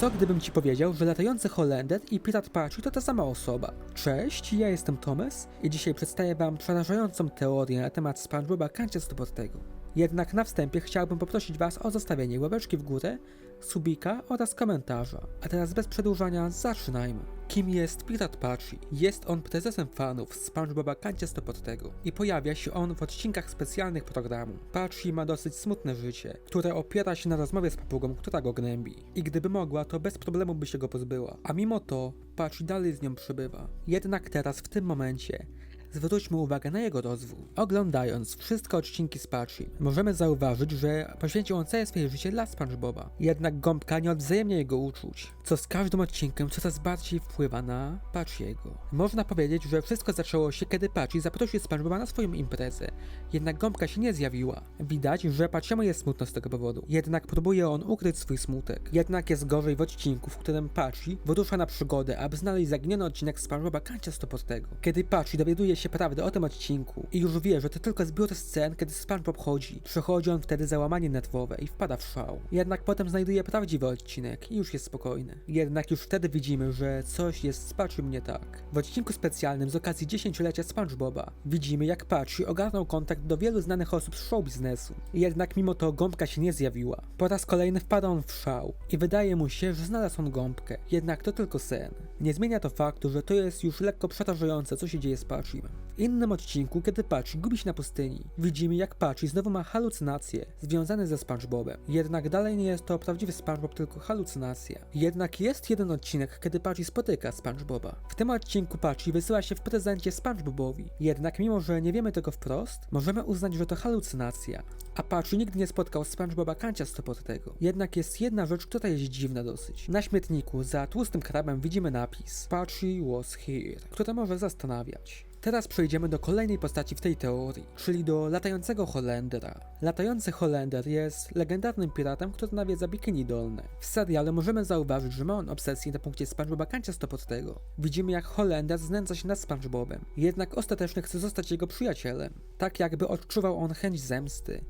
Co gdybym ci powiedział, że latający Holender i Pirat Patchy to ta sama osoba? Cześć, ja jestem Thomas i dzisiaj przedstawię wam przerażającą teorię na temat SpongeBoba Kancie-Stoportego. Jednak na wstępie chciałbym poprosić was o zostawienie łapeczki w górę, subika oraz komentarza. A teraz bez przedłużania zaczynajmy. Kim jest Pirat Patchy? Jest on prezesem fanów SpongeBoba Kancie-Stoportego i pojawia się on w odcinkach specjalnych programu. Patchy ma dosyć smutne życie, które opiera się na rozmowie z papugą, która go gnębi. I gdyby mogła, to bez problemu by się go pozbyła. A mimo to, Patchy dalej z nią przybywa. Jednak teraz, w tym momencie, Zwróćmy uwagę na jego rozwój. Oglądając wszystkie odcinki z Patchy, możemy zauważyć, że poświęcił on całe swoje życie dla SpongeBoba. Jednak gąbka nie odwzajemnia jego uczuć, co z każdym odcinkiem coraz bardziej wpływa na Patchiego. Można powiedzieć, że wszystko zaczęło się, kiedy Patchy zaprosił SpongeBoba na swoją imprezę. Jednak gąbka się nie zjawiła. Widać, że Patchiemu jest smutno z tego powodu. Jednak próbuje on ukryć swój smutek. Jednak jest gorzej w odcinku, w którym Patchy wyrusza na przygodę, aby znaleźć zaginiony odcinek SpongeBoba Kancia Stoportego. Kiedy Patchy dowiaduje się prawdy o tym odcinku i już wie, że to tylko zbiór scen, kiedy SpongeBob chodzi, przechodzi on wtedy załamanie nerwowe i wpada w szał. Jednak potem znajduje prawdziwy odcinek i już jest spokojny. Jednak już wtedy widzimy, że coś jest z Patchym nie tak. W odcinku specjalnym z okazji dziesięciolecia SpongeBoba widzimy jak Patchy ogarnął kontakt do wielu znanych osób z show biznesu. Jednak mimo to gąbka się nie zjawiła. Po raz kolejny wpada on w szał i wydaje mu się, że znalazł on gąbkę. Jednak to tylko sen. Nie zmienia to faktu, że to jest już lekko przerażające, co się dzieje z Patchym. W innym odcinku, kiedy Patchy gubi się na pustyni, widzimy jak Patchy znowu ma halucynacje związane ze SpongeBobem. Jednak dalej nie jest to prawdziwy SpongeBob, tylko halucynacja. Jednak jest jeden odcinek, kiedy Patchy spotyka SpongeBoba. W tym odcinku Patchy wysyła się w prezencie SpongeBobowi. Jednak mimo, że nie wiemy tego wprost, możemy uznać, że to halucynacja. A Patchy nigdy nie spotkał SpongeBoba Kancia Stoportego. Jednak jest jedna rzecz, która jest dziwna dosyć. Na śmietniku za tłustym krabem widzimy napis Patchy was here, które może zastanawiać. Teraz przejdziemy do kolejnej postaci w tej teorii, czyli do latającego Holendera. Latający Holender jest legendarnym piratem, który nawiedza Bikini Dolne. W serialu możemy zauważyć, że ma on obsesję na punkcie SpongeBoba Kancia Stoportego. Widzimy jak Holender znęca się nad SpongeBobem, jednak ostatecznie chce zostać jego przyjacielem. Tak jakby odczuwał on chęć zemsty.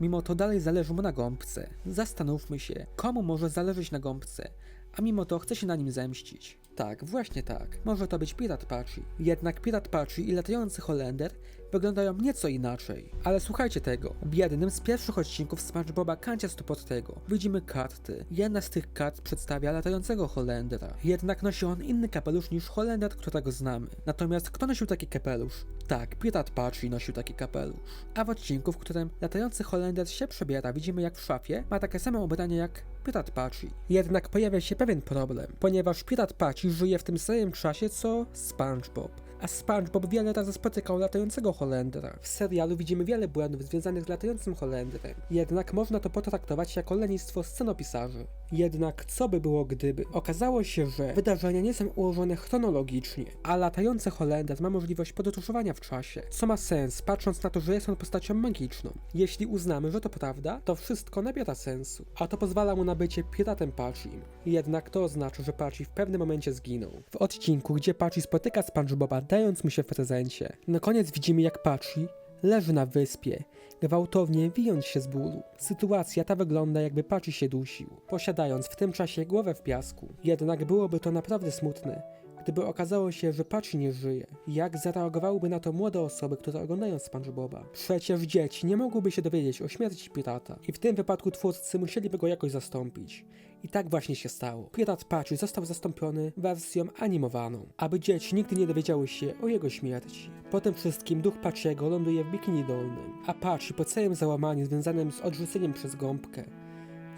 Mimo to dalej zależy mu na gąbce. Zastanówmy się, komu może zależeć na gąbce, a mimo to chce się na nim zemścić. Tak, właśnie tak. Może to być Pirat Patchy. Jednak Pirat Patchy i latający Holender wyglądają nieco inaczej. Ale słuchajcie tego. W jednym z pierwszych odcinków SpongeBoba Kancia Stoportego widzimy karty. Jedna z tych kart przedstawia latającego Holendera. Jednak nosi on inny kapelusz niż Holender, którego znamy. Natomiast kto nosił taki kapelusz? Tak, Pirat Patchy nosił taki kapelusz. A w odcinku, w którym latający Holender się przebiera, widzimy jak w szafie ma takie samo ubranie jak Pirat Patchy. Jednak pojawia się pewien problem, ponieważ Pirat Patchy żyje w tym samym czasie co SpongeBob. A SpongeBob wiele razy spotykał latającego Holendera. W serialu widzimy wiele błędów związanych z latającym Holenderem. Jednak można to potraktować jako lenistwo scenopisarzy. Jednak co by było gdyby? Okazało się, że wydarzenia nie są ułożone chronologicznie, a latający Holender ma możliwość podróżowania w czasie, co ma sens patrząc na to, że jest on postacią magiczną. Jeśli uznamy, że to prawda, to wszystko nabiera sensu, a to pozwala mu na bycie piratem Patchym. Jednak to oznacza, że Patchy w pewnym momencie zginął. W odcinku, gdzie Patchy spotyka SpongeBoba, dając mu się w prezencie, na koniec widzimy jak Patchy leży na wyspie, gwałtownie wijąc się z bólu. Sytuacja ta wygląda jakby Patchy się dusił, posiadając w tym czasie głowę w piasku. Jednak byłoby to naprawdę smutne, gdyby okazało się, że Patchy nie żyje. Jak zareagowałyby na to młode osoby, które oglądają SpongeBoba? Przecież dzieci nie mogłyby się dowiedzieć o śmierci pirata i w tym wypadku twórcy musieliby go jakoś zastąpić. I tak właśnie się stało. Pirat Patchy został zastąpiony wersją animowaną, aby dzieci nigdy nie dowiedziały się o jego śmierci. Po tym wszystkim duch Patchiego ląduje w Bikini Dolnym, a Patchy po całym załamaniu związanym z odrzuceniem przez gąbkę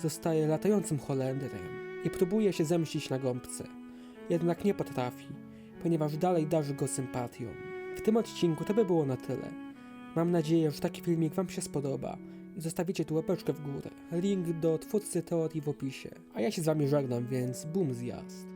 zostaje latającym Holenderem i próbuje się zemścić na gąbce. Jednak nie potrafi, ponieważ dalej darzy go sympatią. W tym odcinku to by było na tyle. Mam nadzieję, że taki filmik Wam się spodoba i zostawicie tu łapeczkę w górę. Link do twórcy teorii w opisie. A ja się z Wami żegnam, więc boom zjazd.